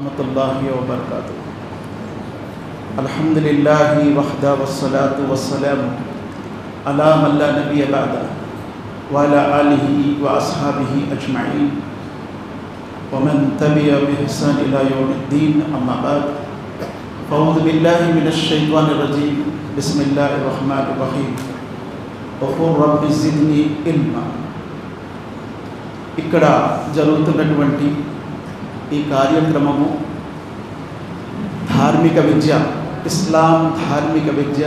ورحمة الله وبركاته الحمد لله وحده والصلاة والسلام على من لا نبي بعده وعلى آله وأصحابه أجمعين ومن تبع بإحسان إلى يوم الدين أما بعد فأعوذ بالله من الشيطان الرجيم بسم الله الرحمن الرحيم وقل رب زدني علما ఇక్కడ జరుగుతున్నటువంటి ఈ కార్యక్రమము ధార్మిక విద్య ఇస్లాం ధార్మిక విద్య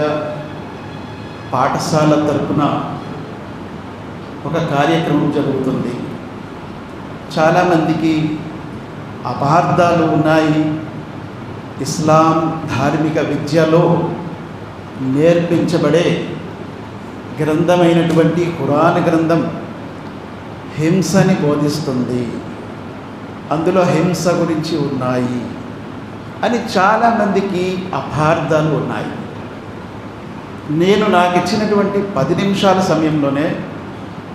పాఠశాల తరపున ఒక కార్యక్రమం జరుగుతుంది. చాలామందికి అపార్థాలు ఉన్నాయి. ఇస్లాం ధార్మిక విద్యలో నేర్పించబడే గ్రంథమైనటువంటి ఖురాన్ గ్రంథం హింసని బోధిస్తుంది. అందులో హింస గురించి ఉన్నాయి అని చాలామందికి అపార్థాలు ఉన్నాయి. నేను నాకు ఇచ్చినటువంటి పది నిమిషాల సమయంలోనే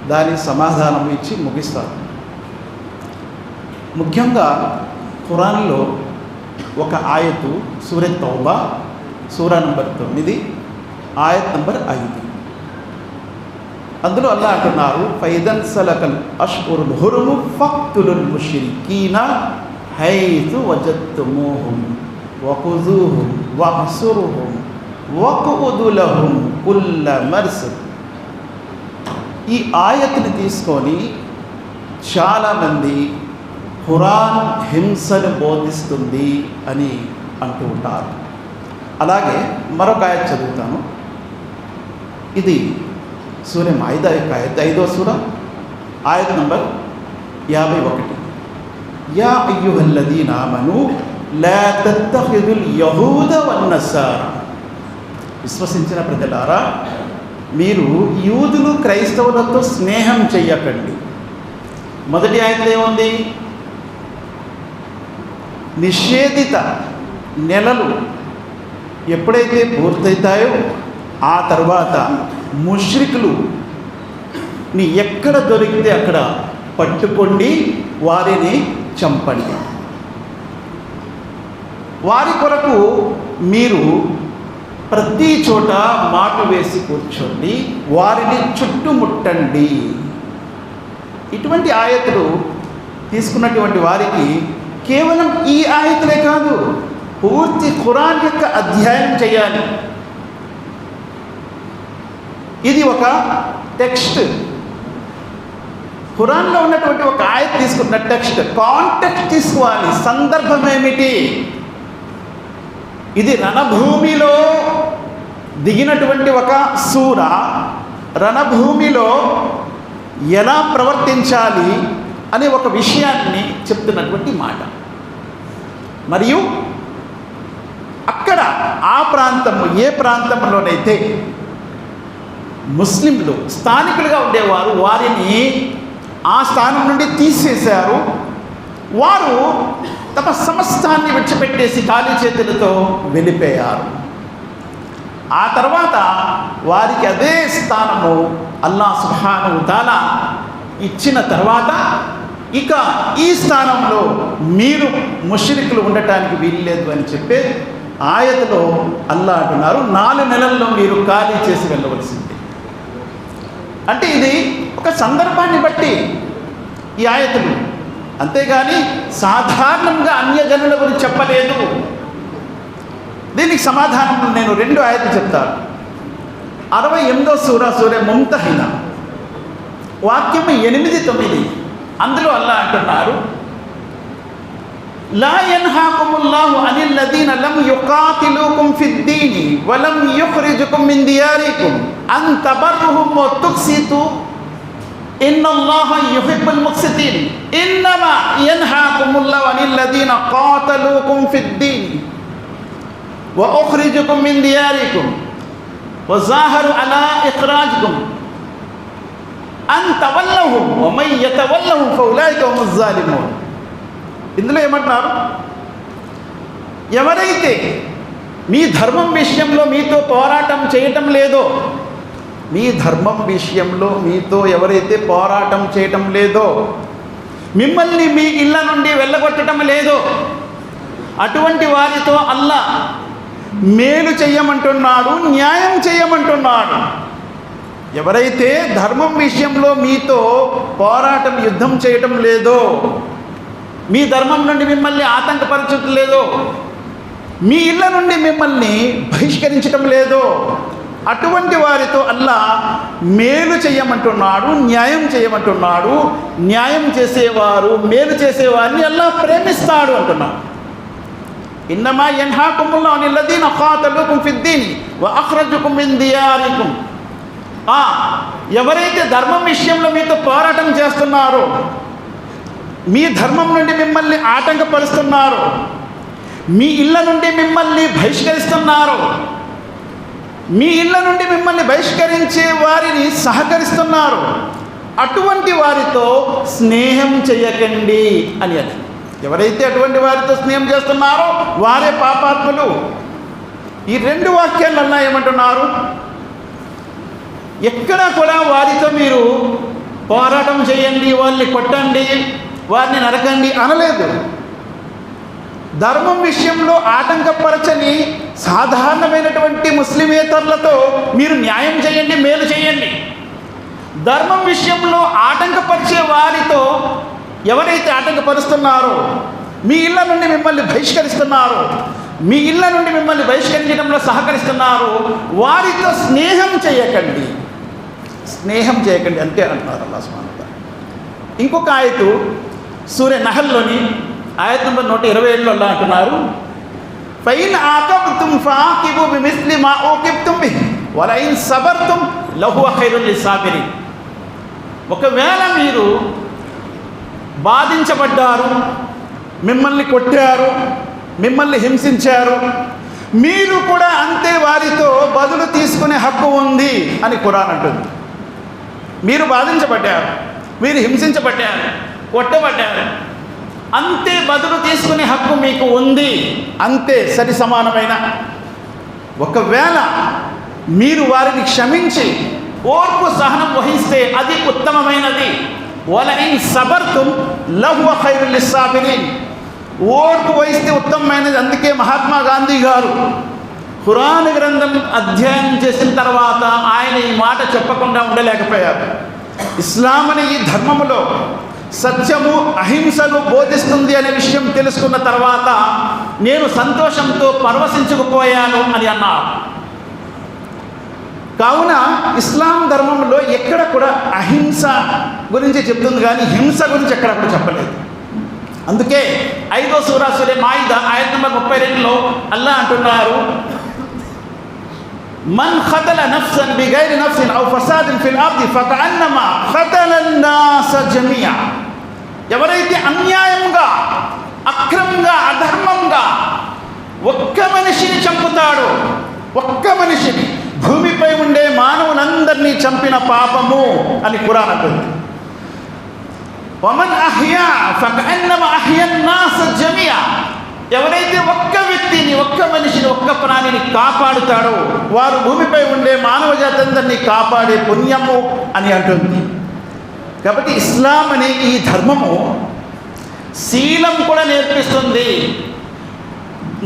దాని సమాధానం ఇచ్చి ముగిస్తాను. ముఖ్యంగా ఖురాన్లో ఒక ఆయతు సూర్య తౌబా సూరా నంబర్ తొమ్మిది ఆయత్ నంబర్ ఐదు. అందులో అల్లా అంటున్నారు ఫైదన్ సలకల్ అష్కురుల్ హురుము ఫక్తులుల్ ముషిరికీన హైతు వజత్తుమూహుం వకుజూహుం వహసురుహుం వకుదులహుం కుల్ల మర్స్ ఈ ఆయత్ని తీసుకొని చాలామంది ఖురాన్ హింసను బోధిస్తుంది అని అంటూ ఉంటారు. అలాగే మరొక ఆయత్ చదువుతాను. ఇది సూర్య మాయిద యొక్క ఐదో సూర ఆయత్ నంబర్ యాభై ఒకటి. యా అయ్యుహల్లదీన నామను లా యహూద వన్నసార విశ్వసించిన ప్రజలారా మీరు యూదులు క్రైస్తవులతో స్నేహం చెయ్యకండి. మొదటి ఆయనలో ఏముంది? నిషేధిత నెలలు ఎప్పుడైతే పూర్తవుతాయో ఆ తర్వాత ముష్రికులు. ఎక్కడ దొరికితే అక్కడ పట్టుకోండి వారిని చంపండి. వారి కొరకు మీరు ప్రతి చోట మాట వేసి కూర్చోండి వారిని చుట్టుముట్టండి. ఇటువంటి ఆయతలు తీసుకున్నటువంటి వారికి కేవలం ఈ ఆయతలే కాదు పూర్తి ఖురాన్ యొక్క అధ్యయనం చేయాలి. ఇది ఒక టెక్స్ట్ ఖురాన్లో ఉన్నటువంటి ఒక ఆయత్ తీసుకున్న టెక్స్ట్ కాంటెక్ట్ తీసుకోవాలి. సందర్భం ఏమిటి? ఇది రణభూమిలో దిగినటువంటి ఒక సూర. రణభూమిలో ఎలా ప్రవర్తించాలి అనే ఒక విషయాన్ని చెప్తున్నటువంటి మాట. మరియు అక్కడ ఆ ప్రాంతము ఏ ప్రాంతంలోనైతే ముస్లింలు స్థానికులుగా ఉండేవారు. వారిని ఆ స్థానం నుండి తీసేశారు. వారు తమ సమస్తాన్ని విడిచిపెట్టేసి ఖాళీ చేతులతో వెళ్ళిపోయారు. ఆ తర్వాత వారికి అదే స్థానము అల్లా సుహాను తాలా ఇచ్చిన తర్వాత ఇక ఈ స్థానంలో మీరు ముషరికులు ఉండటానికి వీల్లేదు అని చెప్పే ఆయతలో అల్లా అంటున్నారు. నాలుగు నెలల్లో మీరు ఖాళీ చేసి వెళ్ళవలసింది. అంటే ఇది ఒక సందర్భాన్ని బట్టి ఈ ఆయతులు. అంతేగాని సాధారణంగా అన్యజనుల గురించి చెప్పలేదు. దీనికి సమాధానం నేను రెండు ఆయతలు చెప్తాను. అరవై ఎనిమిదో సూర సూర్య ముంతహిన వాక్యం ఎనిమిది తొమ్మిది. అందులో అల్లా అంటున్నారు లా యన్హాకుముల్లాహు అనిల్ లదీన లం యుకాతిలుకుం ఫిద్దీని వలం యుఖ్రిజుకుం మిన్ దియారికుం. అన్ తబర్రుహుం వ తుక్సితు ఇన్నల్లాహ యుహిబ్బుల్ ముక్సితీన్ ఇన్నమా యన్హాకుముల్లాహు అనిల్ లదీన కాతలుకుం ఫిద్దీని వ ఉఖ్రిజుకుం మిన్ దియారికుం వ అలా ఇఖ్రాజ్కుం అన్ తవల్లహుం వ మన్ యతవల్లహుం ఫౌలాయిక హుముజ్ జాలిమూన్ ఇందులో ఏమంటున్నారు? ఎవరైతే మీ ధర్మం విషయంలో మీతో పోరాటం చేయటం లేదో మీ ధర్మం విషయంలో మీతో ఎవరైతే పోరాటం చేయటం లేదో మిమ్మల్ని మీ ఇళ్ళ నుండి వెళ్ళగొట్టడం లేదో అటువంటి వారితో అల్లా మేలు చెయ్యమంటున్నాడు న్యాయం చేయమంటున్నాడు. ఎవరైతే ధర్మం విషయంలో మీతో పోరాటం యుద్ధం చేయటం లేదో మీ ధర్మం నుండి మిమ్మల్ని ఆతంకపరచటం లేదో మీ ఇళ్ళ నుండి మిమ్మల్ని బహిష్కరించటం లేదో అటువంటి వారితో అల్లా మేలు చేయమంటున్నాడు న్యాయం చేయమంటున్నాడు న్యాయం చేసేవారు మేలు చేసేవారిని అల్లా ప్రేమిస్తాడు అంటున్నాడు. ఇన్నమా యన్హాకుముల్లా నిల్లదీన ఖాతలుకుం ఫిద్దీని వ అఖ్రజుకుం మిన్ ఆ, ఎవరైతే ధర్మం విషయంలో మీతో పోరాటం చేస్తున్నారో మీ ధర్మం నుండి మిమ్మల్ని ఆటంకపరుస్తున్నారు మీ ఇళ్ళ నుండి మిమ్మల్ని బహిష్కరిస్తున్నారో మీ ఇళ్ళ నుండి మిమ్మల్ని బహిష్కరించే వారిని సహకరిస్తున్నారు. అటువంటి వారితో స్నేహం చేయకండి అని అది ఎవరైతే అటువంటి వారితో స్నేహం చేస్తున్నారో వారే పాపాత్ములు. ఈ రెండు వాక్యాలన్నా ఏమంటున్నారు? ఎక్కడ కూడా వారితో మీరు పోరాటం చేయండి వాళ్ళని కొట్టండి వారిని నరకండి అనలేదు. ధర్మం విషయంలో ఆటంకపరచని సాధారణమైనటువంటి ముస్లిమేతరులతో మీరు న్యాయం చేయండి మేలు చేయండి. ధర్మం విషయంలో ఆటంకపరిచే వారితో ఎవరైతే ఆటంకపరుస్తున్నారో మీ ఇళ్ళ నుండి మిమ్మల్ని బహిష్కరిస్తున్నారో మీ ఇళ్ళ నుండి మిమ్మల్ని బహిష్కరించడంలో సహకరిస్తున్నారో వారితో స్నేహం చేయకండి. స్నేహం చేయకండి అంతే అంటున్నారు అల్లా సుమానత ఇంకొక ఆయతు సూర్య నహల్లోని ఆయత్ నంబర్ నూట ఇరవై ఏళ్ళలో అంటున్నారు ఫైన్ ఆకబ్తుం ఫాకిబు బిమిస్లి మా ఓకిబ్తుం బి వలైన్ సబర్తుం లహు ఖైరుల్ సాబిరి ఒకవేళ మీరు బాధించబడ్డారు మిమ్మల్ని కొట్టారు మిమ్మల్ని హింసించారు మీరు కూడా అంతే వారితో బదులు తీసుకునే హక్కు ఉంది అని ఖురాన్ అంటుంది. మీరు బాధించబడ్డారు మీరు హింసించబడ్డారు కొట్టబడ్డారు అంతే బదులు తీసుకునే హక్కు మీకు ఉంది. అంతే సరి సమానమైన. ఒకవేళ మీరు వారిని క్షమించి ఓర్పు సహనం వహిస్తే అది ఉత్తమమైనది. వలైన్ సబర్తుం లహువ ఖైరులిస్సాబిని ఓర్పు వహిస్తే ఉత్తమమైనది. అందుకే మహాత్మా గాంధీ గారు ఖురాన్ గ్రంథం అధ్యయనం చేసిన తర్వాత ఆయన ఈ మాట చెప్పకుండా ఉండలేకపోయారు. ఇస్లాం అనే ఈ ధర్మములో సత్యము అహింసను బోధిస్తుంది అనే విషయం తెలుసుకున్న తర్వాత నేను సంతోషంతో పరవశించుకుపోయాను అని అన్నారు. కావున ఇస్లాం ధర్మంలో ఎక్కడ కూడా అహింస గురించి చెప్తుంది కానీ హింస గురించి ఎక్కడ కూడా చెప్పలేదు. అందుకే ఐదో సూరాసురే మాయిద ఆయన నెంబర్ ముప్పై రెండులో అల్లా అంటున్నారు మన్ ఖతల نفسا بغير نفس او فساد في الارض فكانما ఖతల الناس جميعا ఎవరైతే అన్యాయంగా అక్రమంగా అధర్మంగా ఒక్క మనిషిని చంపుతాడో ఒక్క మనిషిని భూమిపై ఉండే మానవులందరినీ చంపిన పాపము అని పురాణ అంటుంది. వమన్ అహ్యా ఫకఅన్నమ అహ్యన్ జమియా. ఎవరైతే ఒక్క వ్యక్తిని ఒక్క మనిషిని ఒక్క ప్రాణిని కాపాడుతాడో వారు భూమిపై ఉండే మానవ జాతి అందరినీ కాపాడే పుణ్యము అని అంటుంది. కాబట్టి ఇస్లాం అనే ఈ ధర్మము శీలం కూడా నేర్పిస్తుంది.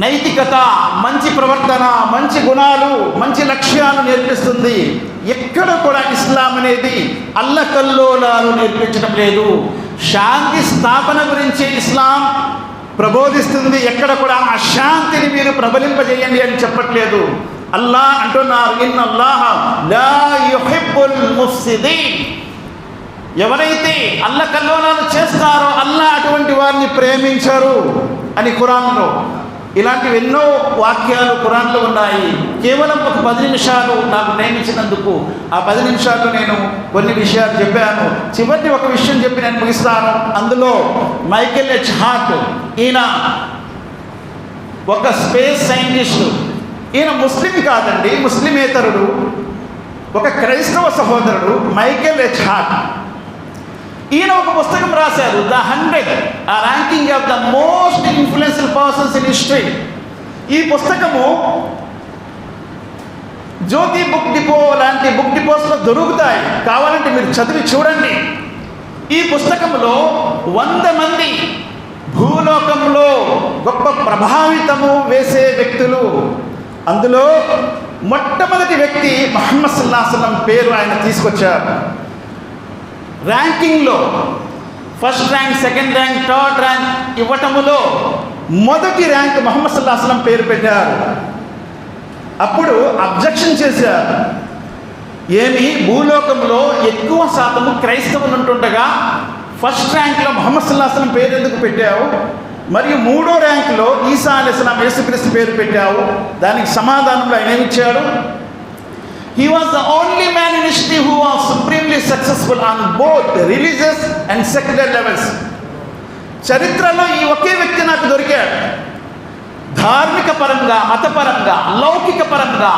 నైతికత మంచి ప్రవర్తన మంచి గుణాలు మంచి లక్ష్యాలు నేర్పిస్తుంది. ఎక్కడ కూడా ఇస్లాం అనేది అల్లకల్లోలాలు నేర్పించడం లేదు. శాంతి స్థాపన గురించి ఇస్లాం ప్రబోధిస్తుంది. ఎక్కడ కూడా అశాంతిని మీరు ప్రబలింపజేయండి అని చెప్పట్లేదు. అల్లా అంటున్నారు ఇన్ అల్లాహ లా యుహిబ్బుల్ ముఫ్సిదీన్. ఎవరైతే అల్లకల్లోలాలు చేస్తారో అల్లా అటువంటి వారిని ప్రేమించరు అని ఖురాన్లో. ఇలాంటివి ఎన్నో వాక్యాలు ఖురాన్లో ఉన్నాయి. కేవలం ఒక పది నిమిషాలు నాకు నియమించినందుకు ఆ పది నిమిషాల్లో నేను కొన్ని విషయాలు చెప్పాను. చివరిని ఒక విషయం చెప్పి నేను ముగిస్తాను. అందులో మైకెల్ హెచ్ హార్ట్ ఈయన ఒక స్పేస్ సైంటిస్టు. ఈయన ముస్లిం కాదండి ముస్లిమేతరుడు. ఒక క్రైస్తవ సహోదరుడు మైకెల్ హెచ్ హార్ట్ ఈయన ఒక పుస్తకం రాశారు the hundred a ranking of the most influential persons in history ఈ పుస్తకము జ్యోతి బుక్ డిపో లాంటి బుక్ డిపోస్లో దొరుకుతాయి. కావాలంటే మీరు చదివి చూడండి. ఈ పుస్తకంలో వంద మంది భూలోకంలో గొప్ప ప్రభావితము వేసే వ్యక్తులు. అందులో మొట్టమొదటి వ్యక్తి మహమ్మద్ సల్లాహం పేరు ఆయన తీసుకొచ్చారు. ర్యాంకింగ్లో first rank second rank third rank ఇవ్వటములో మొదటి ర్యాంక్ మహమ్మద్ సల్లాహం పేరు పెట్టారు. అప్పుడు అబ్జెక్షన్ చేశారు. ఏమి? భూలోకంలో ఎక్కువ శాతము క్రైస్తవులు ఉంటుండగా ఫస్ట్ ర్యాంక్లో మొహమ్మద్ సల్లాహం పేరు ఎందుకు పెట్టావు? మరియు మూడో ర్యాంకులో ఈసా అలెస్లాం యేసుక్రీస్తు పేరు పెట్టావు. దానికి సమాధానంలో ఆయన ఏమిచ్చాడు he was the only man in history who was supremely successful on both religious and secular levels చరిత్రలో ఈ ఒకే వ్యక్తి నాకు దొరికాడు. ధార్మిక పరంగా మతపరంగా లౌకిక పరంగా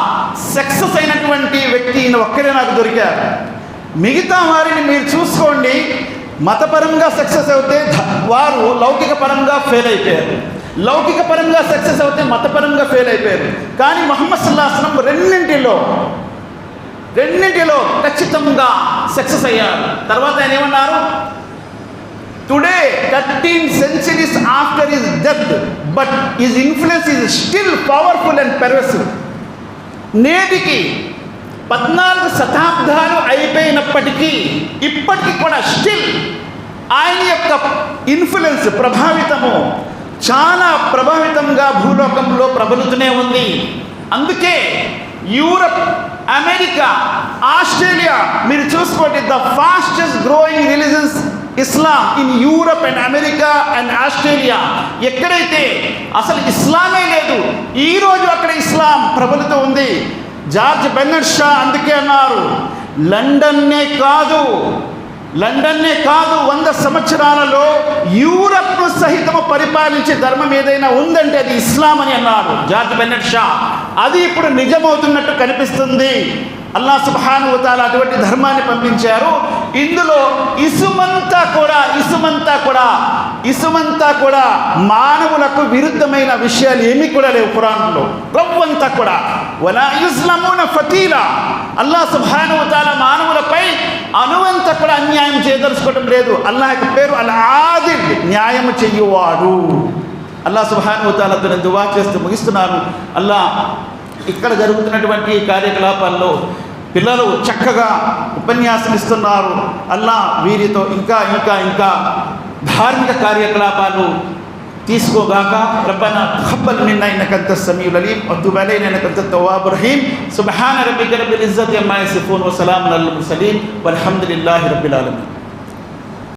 సక్సెస్ అయినటువంటి వ్యక్తి ఈయన ఒక్కరే నాకు దొరికారు. మిగతా వారిని మీరు చూసుకోండి. మతపరంగా సక్సెస్ అవుతే వారు లౌకిక పరంగా ఫెయిల్ అయిపోయారు. లౌకిక పరంగా సక్సెస్ అవుతే మతపరంగా ఫెయిల్ అయిపోయారు. కానీ మహమ్మద్ సుల్లాహం రెండింటిలో రెండింటిలో ఖచ్చితంగా సక్సెస్ అయ్యారు. తర్వాత ఆయన ఏమన్నారు? Today thirteen centuries after his death but is influence is still powerful and pervasive నేటికి పద్నాలుగు శతాబ్దాలు అయిపోయినప్పటికీ ఇప్పటికీ కూడా స్టిల్ ఆయన యొక్క ఇన్ఫ్లుయెన్స్ ప్రభావితము చాలా ప్రభావితంగా భూలోకంలో ప్రబలుతూనే ఉంది. అందుకే యూరప్ అమెరికా ఆస్ట్రేలియా మీరు చూసుకోండి the fastest growing religions Islam in Europe and America and Australia ఎక్కడైతే అసలు ఇస్లామే లేదు ఈ రోజు అక్కడ ఇస్లాం ప్రబలుతూ ఉంది. జార్జ్ బెన్నర్ షా అందుకే అన్నారు లండన్నే కాదు లండన్నే కాదు వంద సంవత్సరాలలో యూరప్ను సహితము పరిపాలించే ధర్మం ఏదైనా ఉందంటే అది ఇస్లాం అని అన్నారు జార్జ్ బెన్నెట్ షా. అది ఇప్పుడు నిజమవుతున్నట్టు కనిపిస్తుంది. అల్లా సుబ్హాను తాలా అటువంటి ధర్మాన్ని పంపించారు. ఇందులో ఇసుమంతా కూడా ఇసుమంతా కూడా ఇసుమంతా కూడా మానవులకు విరుద్ధమైన విషయాలు ఏమీ కూడా లేవు పురాణంలో రవ్వంతా కూడా. వలా ఇస్లామున ఫతీలా. అల్లా సుభానుతాల మానవులపై అనువంత కూడా అన్యాయం చేయదలుచుకోవడం లేదు. అల్లాహ్ యొక్క పేరు అలా ఆది న్యాయం చెయ్యువాడు. అల్లా సుబ్హాను తాలాతో దువా చేస్తూ ముగిస్తున్నాను అల్లా ఇక్కడ జరుగుతున్నటువంటి ఈ కార్యకలాపాల్లో పిల్లలు చక్కగా ఉపన్యాసం ఇస్తున్నారు అల్లా వీరితో ఇంకా ఇంకా ఇంకా ధార్మిక కార్యకలాపాలు తీసుకోగాక రబ్బన తఖబ్బల్ మిన్నా ఇన్నక అంత సమీఉల్ అలీం వతుబ్ అలైనా ఇన్నక అంత తవ్వాబుర్ రహీం సుబ్హాన రబ్బిక రబ్బిల్ ఇజ్జతి అమ్మా యసిఫూన్ వసలామున్ అలల్ ముర్సలీన్ వల్హమ్దులిల్లాహి రబ్బిల్ ఆలమీన్